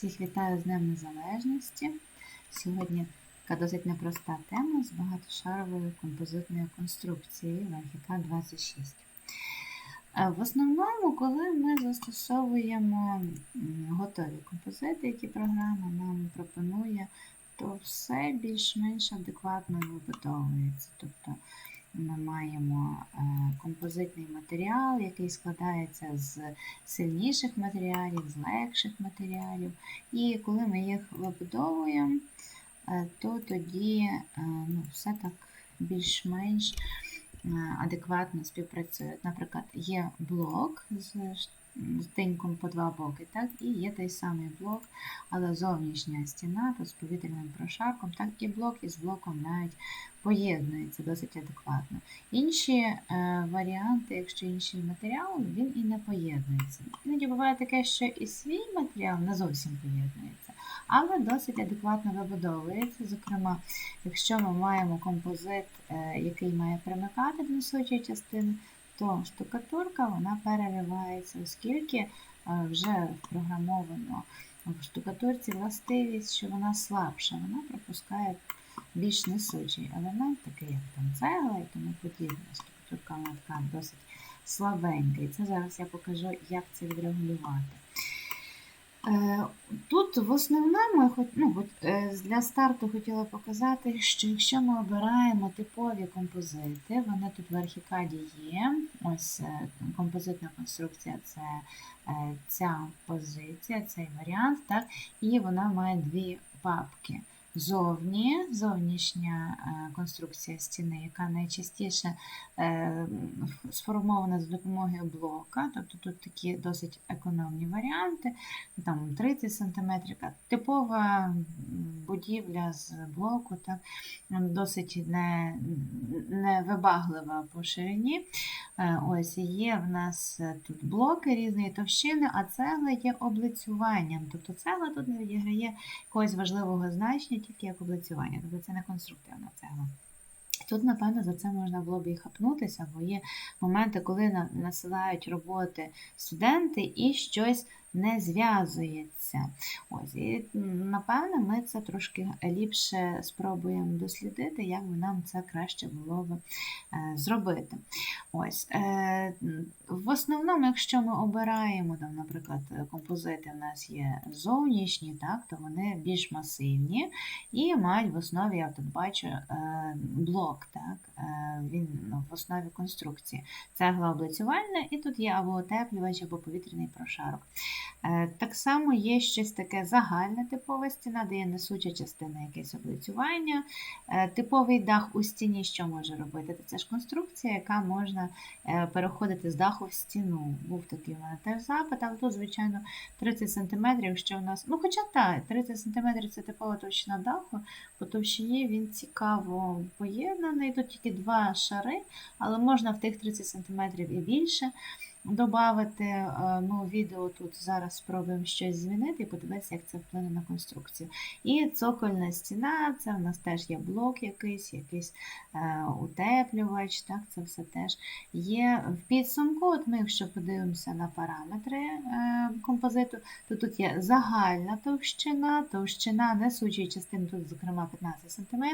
Всіх вітаю з Днем Незалежності. Сьогодні така досить непроста тема з багатошаровою композитною конструкцією ВГК 26. Е, В основному, коли ми застосовуємо готові композити, які програма нам пропонує, то все більш-менш адекватно вибудовується. Тобто ми маємо е, композитний матеріал, який складається з сильніших матеріалів, з легших матеріалів. І коли ми їх вибудовуємо, е, то тоді е, ну, все так більш-менш адекватно співпрацює. Наприклад, є блок з з по два боки, так, і є той самий блок, але зовнішня стіна то з повітряним прошарком, так і блок із блоком навіть поєднується досить адекватно. Інші е, варіанти, якщо інший матеріал, він і не поєднується. Іноді буває таке, що і свій матеріал не зовсім поєднується, але досить адекватно вибудовується. Зокрема, якщо ми маємо композит, е, який має примикати до несучої частини, то штукатурка вона переривається, оскільки е, вже впрограмовано в штукатурці властивість, що вона слабша, вона пропускає більш несучий елемент, такий як там цегла і тому подібне. Штукатурка вона така досить слабенька. І це зараз я покажу, як це відрегулювати. Е, Тут в основному ну, е, для старту хотіла показати, що якщо ми обираємо типові композити, вони тут в архікаді є. Ось е, композитна конструкція це ця позиція, цей варіант, так, і вона має дві папки. Зовні, зовнішня е, конструкція стіни, яка найчастіше е, сформована за допомогою блока, тобто тут такі досить економні варіанти, там 30 см, типова будівля з блоку, так, досить не, невибаглива по ширині. Е, Ось є в нас тут блоки різної товщини, а цегла є облицюванням. Тобто цегла тут не відіграє якогось важливого значення, тільки як облицювання. Тобто це не конструктивна цегла. Тут, напевно, за це можна було б і хапнутися, бо є моменти, коли насилають роботи студенти і щось не зв'язується. Ось, і м, напевно, ми це трошки ліпше спробуємо дослідити, як би нам це краще було б е, зробити. Ось, е, в основному, якщо ми обираємо, там, наприклад, композити в нас є зовнішні, так, то вони більш масивні і мають в основі, я тут бачу, е, блок, так, він ну, в основі конструкції. Цегла облицювальна, і тут є або утеплювач, або повітряний прошарок. Е, Так само є щось таке загальна типова стіна, де є несуча частина якесь облицювання. Е, Типовий дах у стіні що може робити? Це ж конструкція, яка можна е, переходити з даху в стіну. Був такий у мене теж запит, але тут, звичайно, 30 см, якщо у нас. Ну, хоча так, 30 см це типова товщина даху, по товщині він цікаво поєднаний. Тут тільки два шари, але можна в тих 30 см і більше додати. Ми у відео тут зараз спробуємо щось змінити і подивитися, як це вплине на конструкцію. І цокольна стіна, це в нас теж є блок якийсь, якийсь е, утеплювач, так, це все теж є в підсумку. От ми, якщо подивимося на параметри е, композиту, то тут є загальна товщина, товщина несучої частини, тут, зокрема, 15 см.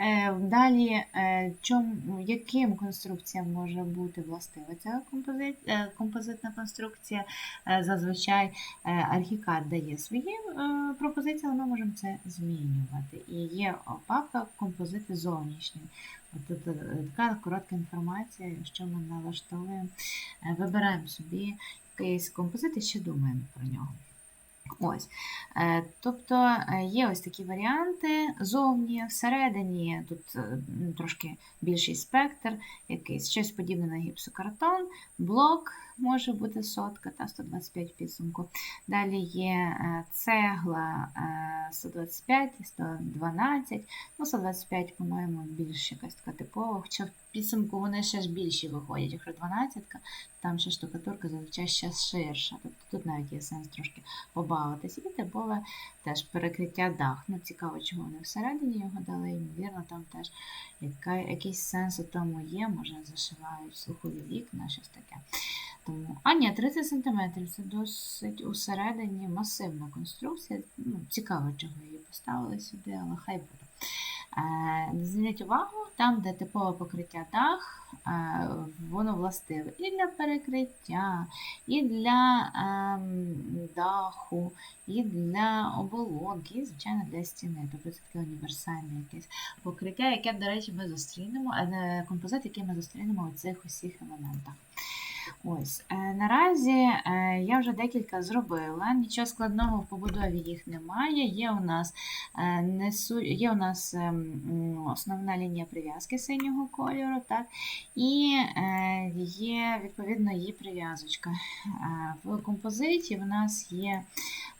Е, Далі, е, чом, яким конструкціям може бути властива ця композит, е, композитна конструкція? Е, Зазвичай е, архікад дає свої е, пропозиції, але ми можемо це змінювати. І є папка композити зовнішні. Тут е, така коротка інформація, що ми налаштовуємо, е, вибираємо собі якийсь композит і ще думаємо про нього. Ось. Е, Тобто е, є ось такі варіанти зовні, всередині тут е, трошки більший спектр, якийсь щось подібне на гіпсокартон, блок може бути сотка та 125 підсумку. Далі є е, цегла е, 125, 112, ну 125, по-моєму, більш якась така типова, хоча в підсумку вони ще ж більші виходять, якщо 12, там ще штукатурка зазвичай ще ширша. Тобто тут навіть є сенс трошки побавитись. І типове теж перекриття дах. Ну, цікаво, чого вони всередині його дали. Ймовірно, там теж яка, якийсь сенс у тому є, може зашивають слухові вікна, щось таке. Тому, а ні, 30 см це досить усередині масивна конструкція. Ну, цікаво, чого її поставили сюди, але хай буде. Е, Зверніть увагу, там, де типове покриття дах, е, воно властиве і для перекриття, і для ем, даху, і для оболонки, і, звичайно, для стіни. Тобто це таке універсальне якесь покриття, яке, до речі, ми зустрінемо, е, композит, який ми зустрінемо у цих усіх елементах. Ось, наразі я вже декілька зробила, нічого складного в побудові їх немає. Є у нас, несу, є у нас ем, м, основна лінія прив'язки синього кольору, так, і е, є відповідно її прив'язочка. Е, В композиті в нас є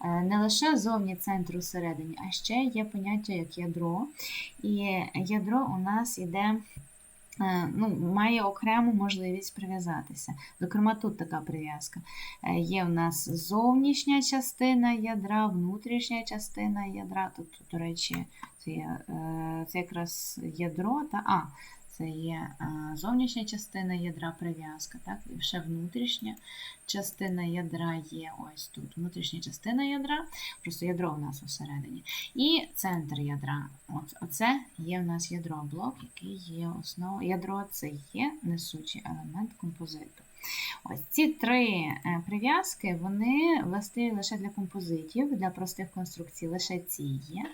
е, не лише зовні центр усередині, а ще є поняття як ядро. І ядро у нас іде ну, має окрему можливість прив'язатися. Зокрема, тут така прив'язка. Е, Є в нас зовнішня частина ядра, внутрішня частина ядра. Тут, до речі, це, є, е, це якраз ядро та А. Це є е, зовнішня частина ядра прив'язка, так? І ще внутрішня частина ядра є ось тут. Внутрішня частина ядра, просто ядро у нас всередині. І центр ядра. От, оце є в нас ядро блок, який є основою. Ядро це є несучий елемент композиту. Ось ці три е, прив'язки, вони властиві лише для композитів, для простих конструкцій, лише ці є.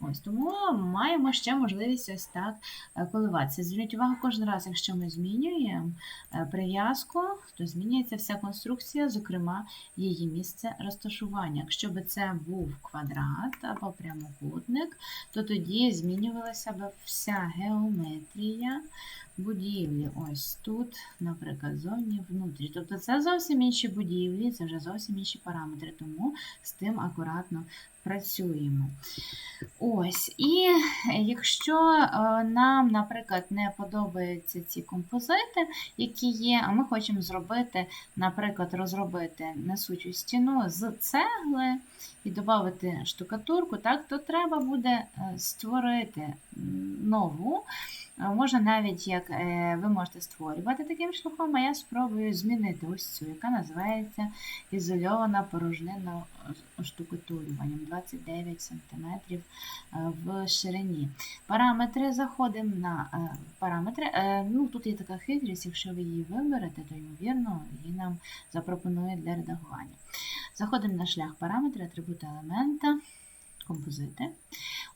Ось Тому маємо ще можливість ось так е, коливатися. Зверніть увагу, кожен раз, якщо ми змінюємо е, прив'язку, то змінюється вся конструкція, зокрема її місце розташування. Якщо б це був квадрат або прямокутник, то тоді змінювалася б вся геометрія будівлі. Ось тут, наприклад, зовні внутрі. Тобто це зовсім інші будівлі, це вже зовсім інші параметри, тому з тим акуратно працюємо. Ось, і якщо е, нам, наприклад, не подобаються ці композити, які є, а ми хочемо зробити, наприклад, розробити несучу стіну з цегли і додати штукатурку, так, то треба буде е, створити нову. Е, Можна навіть як е, ви можете створювати таким шляхом, а я спробую змінити ось цю, яка називається ізольована порожнина оштукатурюванням 29 см в ширині. Параметри заходимо на е, параметри. Е, Ну, Тут є така хитрість, якщо ви її виберете, то ймовірно її нам запропонує для редагування. Заходимо на шлях параметри, атрибути елемента, композити.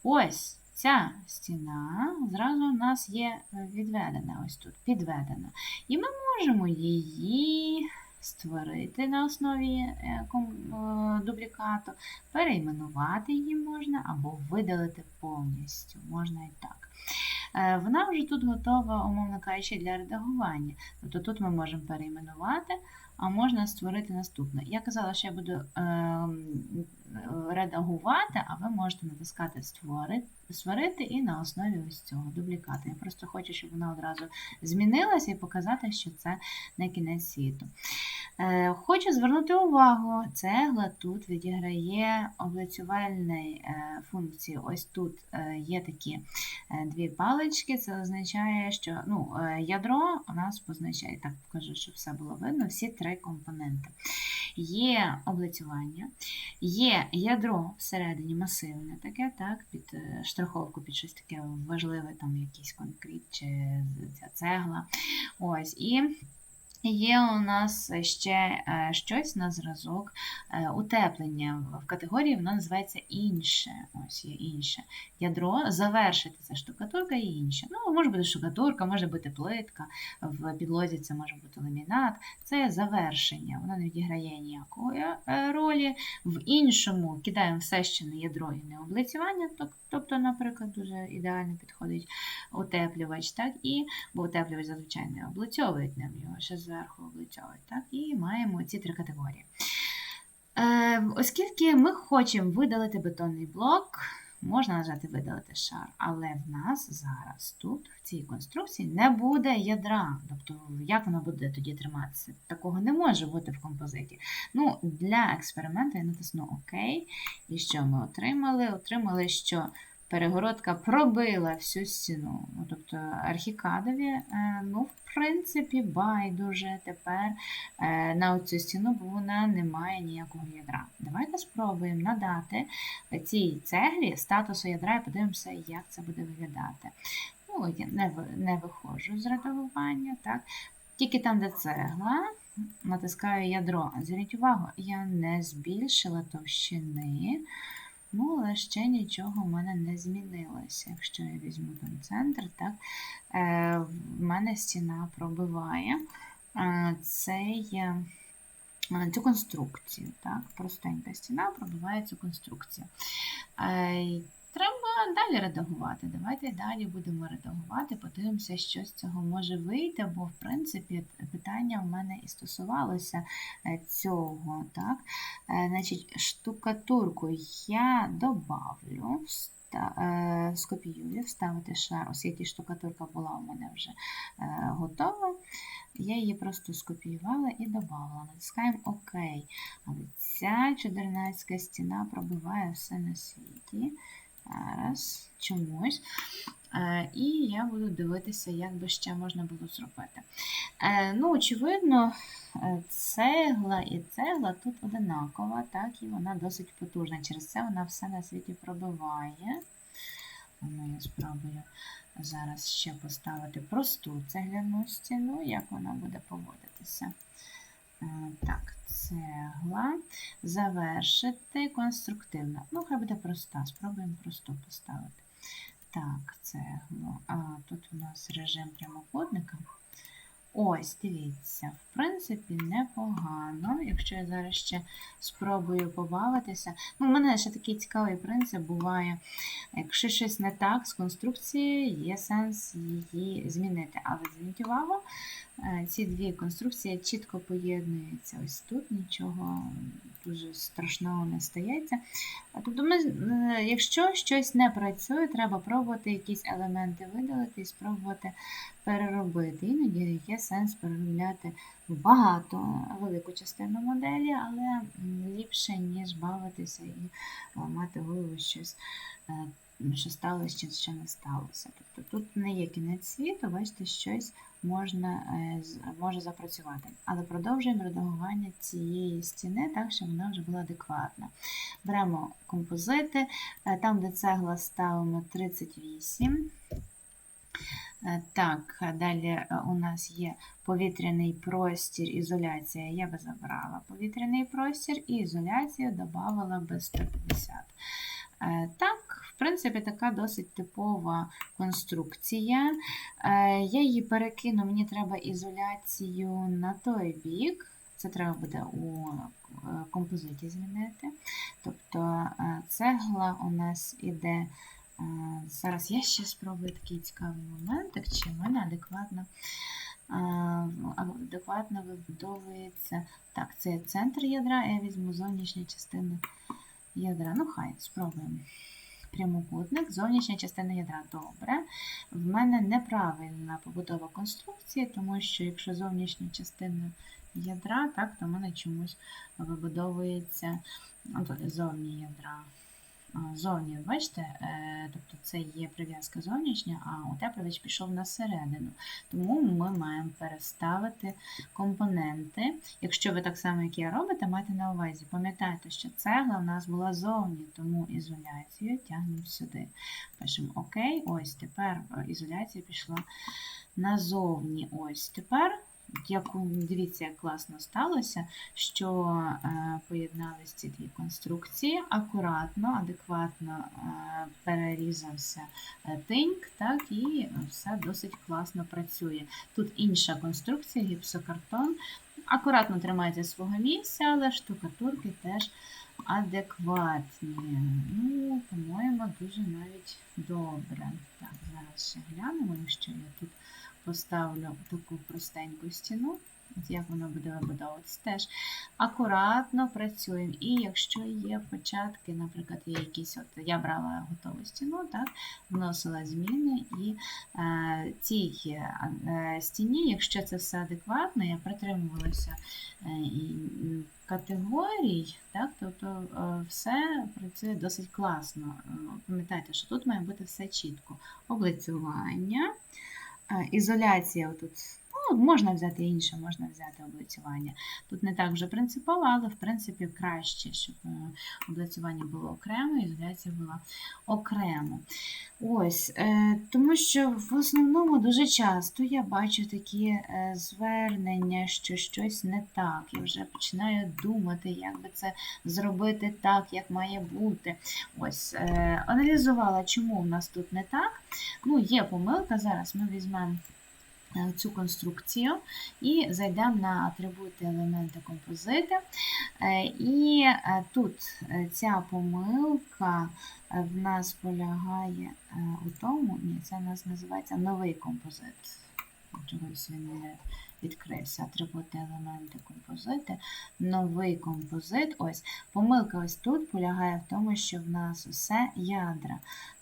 Ось. Ця стіна зразу у нас є відведена, ось тут, підведена. І ми можемо її створити на основі е, е, дублікату, перейменувати її можна або видалити повністю. Можна і так. Е, Вона вже тут готова, умовно кажучи, для редагування. Тобто тут ми можемо перейменувати, а можна створити наступне. Я казала, що я буду ем, редагувати, а ви можете натискати створити, створити і на основі ось цього дублікату. Я просто хочу, щоб вона одразу змінилася і показати, що це не кінець світу. Е, Хочу звернути увагу, цегла тут відіграє облицювальні е, функції. Ось тут е, є такі дві палички, це означає, що ну, ядро у нас позначає, так покажу, щоб все було видно, всі три компоненти. Є облицювання, є ядро всередині масивне таке, так, під е, штриховку, під щось таке важливе, там якийсь конкрет чи ця цегла. Ось, і Є у нас ще е, щось на зразок е, утеплення. В категорії воно називається інше. Ось є інше. Ядро завершити це штукатурка і інше. Ну, може бути штукатурка, може бути плитка, в підлозі це може бути ламінат. Це завершення, воно не відіграє ніякої е, ролі. В іншому кидаємо все ще на ядро і не облицювання, тобто, наприклад, дуже ідеально підходить утеплювач, так, і бо утеплювач зазвичай не облицьовують нам його, ще зверху облицьовують. Так, і маємо ці три категорії. Е, Оскільки ми хочемо видалити бетонний блок, можна нажати видалити шар, але в нас зараз тут, в цій конструкції, не буде ядра. Тобто, як воно буде тоді триматися? Такого не може бути в композиті. Ну, Для експерименту я натисну ОК. І що ми отримали? Отримали, що перегородка пробила всю стіну. Ну, Тобто архікадові, е, ну, в принципі, байдуже тепер е, на цю стіну, бо вона не має ніякого ядра. Давайте спробуємо надати цій цеглі статусу ядра і подивимося, як це буде виглядати. Ну, я не, не виходжу з редагування, так? Тільки там, де цегла, натискаю ядро. Зверніть увагу, я не збільшила товщини. Ну, але ще нічого в мене не змінилося. Якщо я візьму там центр, так, е, в мене стіна пробиває е, цей, е, е, цю конструкцію. Так, простенька стіна пробиває цю конструкцію. Е, далі редагувати. Давайте далі будемо редагувати, подивимося, що з цього може вийти, бо, в принципі, питання в мене і стосувалося е, цього. Так? Е, Значить, штукатурку я добавлю, е, скопіюю, вставити шар, оскільки штукатурка була у мене вже готова. Я її просто скопіювала і додавала. Натискаємо ОК. Але ця чудернацька стіна пробиває все на світі. Зараз чомусь. Е, І я буду дивитися, як би ще можна було зробити. Е, Ну, очевидно, е, цегла і цегла тут одинакова, так, і вона досить потужна. Через це вона все на світі пробиває. Ну, я спробую зараз ще поставити просту цегляну стіну, як вона буде поводитися. Е, Так, цегла. Завершити конструктивно. Ну, хай буде проста. Спробуємо просту поставити. Так, цегло. А тут у нас режим прямокутника. Ось, дивіться, в принципі, непогано. Якщо я зараз ще спробую побавитися. Ну, у мене ще такий цікавий принцип буває. Якщо щось не так з конструкцією, є сенс її змінити. Але зверніть увагу, ці дві конструкції чітко поєднуються. Ось тут нічого дуже страшного не стається. Тобто, ми, е, якщо щось не працює, треба пробувати якісь елементи видалити і спробувати переробити. Іноді є сенс переробляти багато, велику частину моделі, але ліпше, ніж бавитися і ламати голову щось, е, що сталося, що не сталося. Тобто тут не є кінець світу, бачите, щось можна, е, може запрацювати. Але продовжуємо редагування цієї стіни так, щоб вона вже була адекватна. Беремо композити, е, там, де цегла ставимо 38. Е, Так, далі у нас є повітряний простір, ізоляція. Я би забрала повітряний простір і ізоляцію додавала би 150. Е, Так, в принципі, така досить типова конструкція. Е, Я її перекину, мені треба ізоляцію на той бік. Це треба буде у е, композиті змінити. Тобто цегла у нас іде. Зараз я ще спробую такий цікавий моментик, чи в мене адекватно, адекватно вибудовується. Так, це центр ядра, я візьму зовнішню частину ядра. Ну, хай, спробуємо. Прямокутник, зовнішня частина ядра. Добре. В мене неправильна побудова конструкції, тому що якщо зовнішня частина ядра, так, то в мене чомусь вибудовується ну, зовні ядра. А, Зовні, бачите, е, тобто це є прив'язка зовнішня, а утеплювач пішов на середину. Тому ми маємо переставити компоненти. Якщо ви так само, як я робите, майте на увазі. Пам'ятайте, що цегла у нас була зовні, тому ізоляцію тягнемо сюди. Пишемо ОК. Ось тепер е, ізоляція пішла назовні. Ось тепер. Як дивіться, як класно сталося, що е, поєднались ці дві конструкції, акуратно, адекватно е, перерізався е, тиньк, так, і все досить класно працює. Тут інша конструкція, гіпсокартон. Акуратно тримається свого місця, але штукатурки теж адекватні. Ну, по-моєму, дуже навіть добре. Так, зараз ще глянемо, якщо я тут поставлю таку простеньку стіну. От як воно буде вибудовуватися теж. Акуратно працюємо. І якщо є початки, наприклад, є якісь, от я брала готову стіну, так, вносила зміни, і е, цій е, стіні, якщо це все адекватно, я притримувалася е, категорій, так, тобто е, все працює досить класно. Е, Пам'ятайте, що тут має бути все чітко. Облицювання, е, ізоляція отут. Ну, можна взяти інше, можна взяти облицювання. Тут не так вже принципово, але в принципі краще, щоб е, облицювання було окремо, ізоляція була окремо. Ось, е, тому що в основному дуже часто я бачу такі е, звернення, що щось не так. Я вже починаю думати, як би це зробити так, як має бути. Ось, аналізувала, чому в нас тут не так. Ну, є помилка. Зараз ми візьмемо цю конструкцію і зайдемо на атрибути елементи композити. Е, І е, тут е, ця помилка е, в нас полягає е, у тому, ні, це у нас називається новий композит. Чогось він не відкрився. Атрибути елементи композити. Новий композит. Ось помилка ось тут полягає в тому, що в нас усе ядра.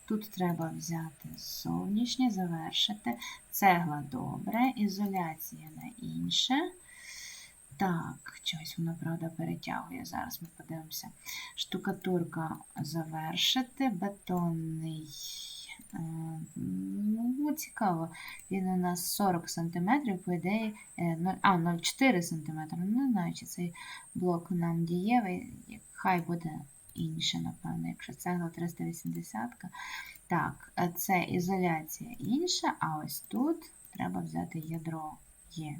Тут треба взяти зовнішнє, завершити. Цегла добре, ізоляція на інше. Так, чогось воно, правда, перетягує. Зараз ми подивимося. Штукатурка завершити, бетонний. е, Ну, цікаво. Він у нас 40 см, по ідеї, е, ну, а, 0,4 см. Не знаю, чи цей блок нам дієвий. Хай буде інше, напевно, якщо цегла 380. Так, е, це ізоляція інша, а ось тут треба взяти ядро Є.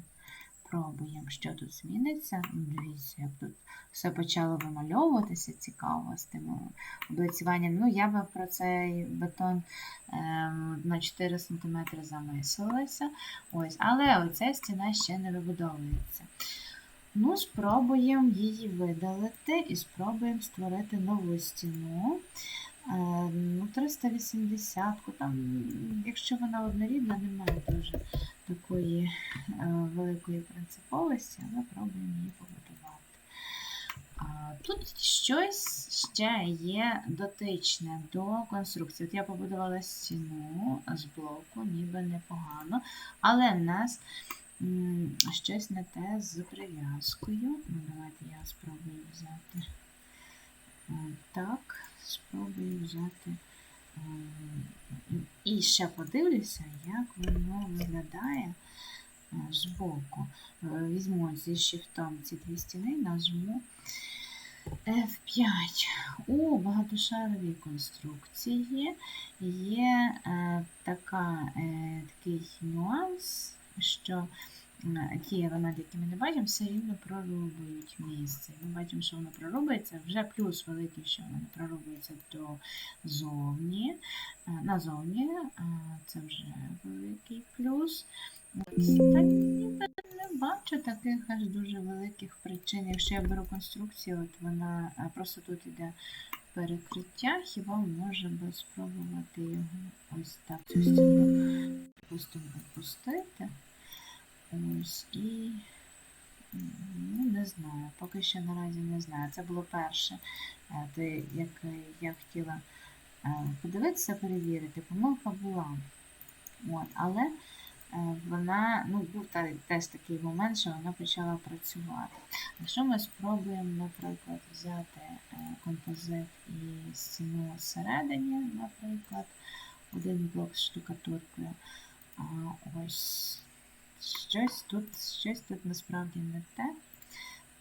Пробуємо, що тут зміниться. Ну, Дивіться, як тут все почало вимальовуватися, цікаво з тим облицюванням. Ну, я би про цей бетон ем, на 4 см замислилася. Ось, але оця стіна ще не вибудовується. Ну, спробуємо її видалити і спробуємо створити нову стіну. Е, Ну, 380, там, якщо вона однорідна, немає дуже такої е, великої принциповості, але пробуємо її побудувати. Тут щось ще є дотичне до конструкції. От я побудувала стіну з блоку, ніби непогано, але в нас щось не те з прив'язкою. Ну, давайте я спробую взяти. е, Так, спробую взяти. е, І ще подивлюся, як воно виглядає е, збоку. Візьму зі шифтом ці дві стіни, нажму F5. У багатошаровій конструкції є така, такий нюанс, що ті елементи, які ми не бачимо, все рівно прорубують місце. Ми бачимо, що воно прорубується, вже плюс великий, що воно прорубується дозовні. Е, Назовні е, це вже великий плюс. Ось, не бачу таких аж дуже великих причин. Якщо я беру конструкцію, от вона е, просто тут іде перекриття, хіба може би спробувати його ось так стіну просто опустити. Ось і ну, не знаю, поки що наразі не знаю. Це було перше, е, те, як я хотіла е, подивитися, перевірити. Помилка була. От, але е, вона, ну, був теж такий момент, що вона почала працювати. Якщо ми спробуємо, наприклад, взяти композит і стіну всередині, наприклад, один блок з штукатуркою, ось щось тут, щось тут насправді не те,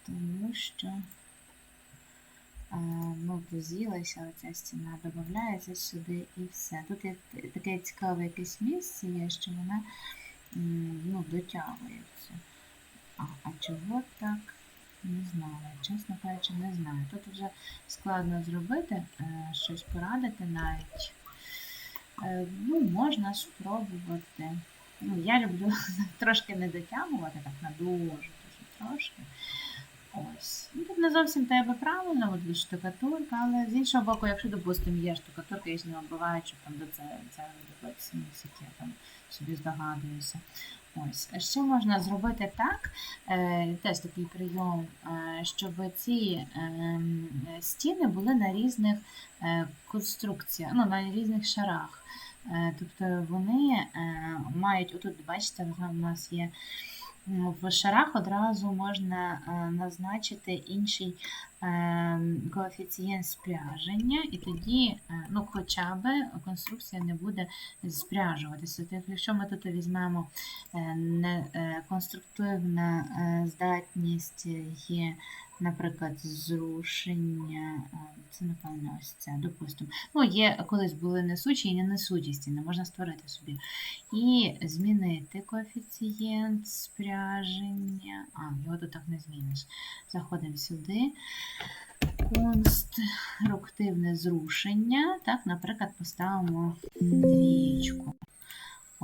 тому що е, ну, дозілася оця стіна, додається сюди і все. Тут є таке цікаве якесь місце є, що вона ну, дотягується. А, а чого так? Не знаю, чесно кажучи, не знаю. Тут вже складно зробити, е, щось порадити навіть. Е, ну, можна спробувати. Ну, я люблю трошки не дотягувати, так на дуже, дуже трошки. Ось. Ну, тут не зовсім тебе правильно, от від штукатурка, але з іншого боку, якщо, допустимо, є штукатурка, я ж не оббиваю, щоб там до це, це робити, я там собі здогадуюся. Ось. Ще можна зробити так, е, теж такий прийом, е, щоб ці ем, стіни були на різних е, конструкціях, ну, на різних шарах. Е, Тобто вони е, мають, отут, бачите, у нас є в шарах одразу можна е, назначити інший коефіцієнт спряження, і тоді ну, хоча б конструкція не буде спряжуватися. Тобто, якщо ми тут візьмемо конструктивна здатність є, наприклад, зрушення, це, напевно, ось це, допустимо. Ну, є колись були несучі і не можна створити собі. І змінити коефіцієнт спряження. А, його тут так не зміниш. Заходимо сюди. Конструктивне зрушення. Так, наприклад, поставимо двічку.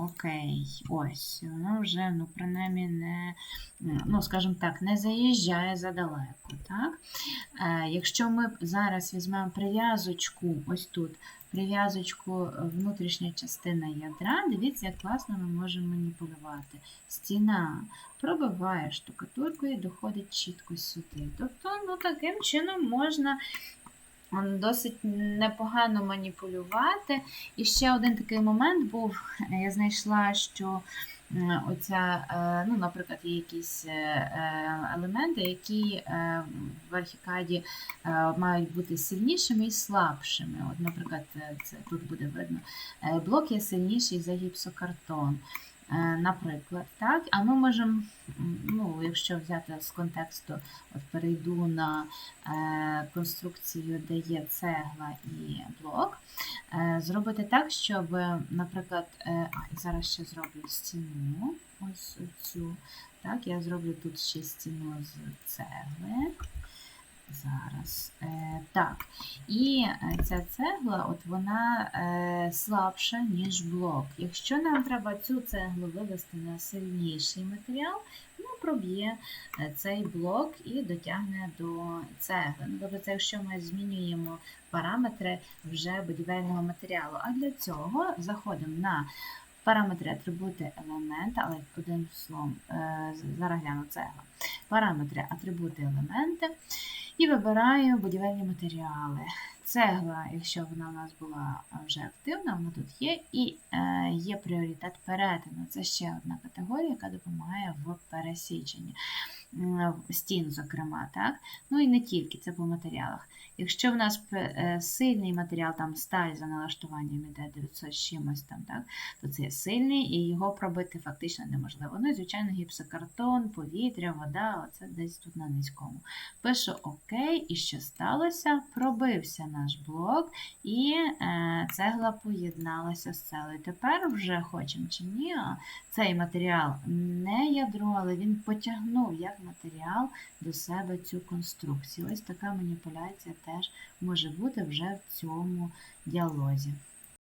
Окей, ось, воно вже, ну, принаймні, не, ну, скажімо так, не заїжджає задалеко. Так? Е, якщо ми зараз візьмемо прив'язочку, ось тут, прив'язочку е, внутрішня частина ядра, дивіться, як класно ми можемо маніпулювати. Стіна пробиває штукатуркою і доходить чітко сюди. Тобто, ну, таким чином можна досить непогано маніпулювати. І ще один такий момент був, я знайшла, що оця, е, ну, наприклад, є якісь е, е, елементи, які в архікаді мають бути сильнішими і слабшими. От, наприклад, це тут буде видно. Блок є сильніший за гіпсокартон. Е, Наприклад, так, а ми можемо, ну, якщо взяти з контексту, от перейду на е, конструкцію, де є цегла і блок, е, зробити так, щоб, наприклад, а, зараз ще зроблю стіну, ось цю, так, я зроблю тут ще стіну з цегли. Зараз. Е, так. І е, ця цегла, от вона е, слабша, ніж блок. Якщо нам треба цю цеглу вивести на сильніший матеріал, ну, проб'є е, цей блок і дотягне до цегли. Ну, тобто, це якщо ми змінюємо параметри вже будівельного матеріалу. А для цього заходимо на параметри атрибути елемента, але одним словом, е, зараз гляну цегла. Параметри атрибути елементи. І вибираю будівельні матеріали. Цегла, якщо вона у нас була вже активна, вона тут є, і е, є пріоритет перетину. Це ще одна категорія, яка допомагає в пересіченні стін, зокрема. так? Ну і не тільки, це по матеріалах. Якщо в нас е, сильний матеріал, там сталь за налаштуванням іде 900 з чимось, там, так, то це є сильний, і його пробити фактично неможливо. Ну і, звичайно, гіпсокартон, повітря, вода, оце десь тут на низькому. Пишу ОК, і що сталося? Пробився наш блок, і е, цегла поєдналася з цеглою. Тепер вже хочемо чи ні, цей матеріал не ядро, але він потягнув як матеріал до себе цю конструкцію. Ось така маніпуляція теж може бути вже в цьому діалозі.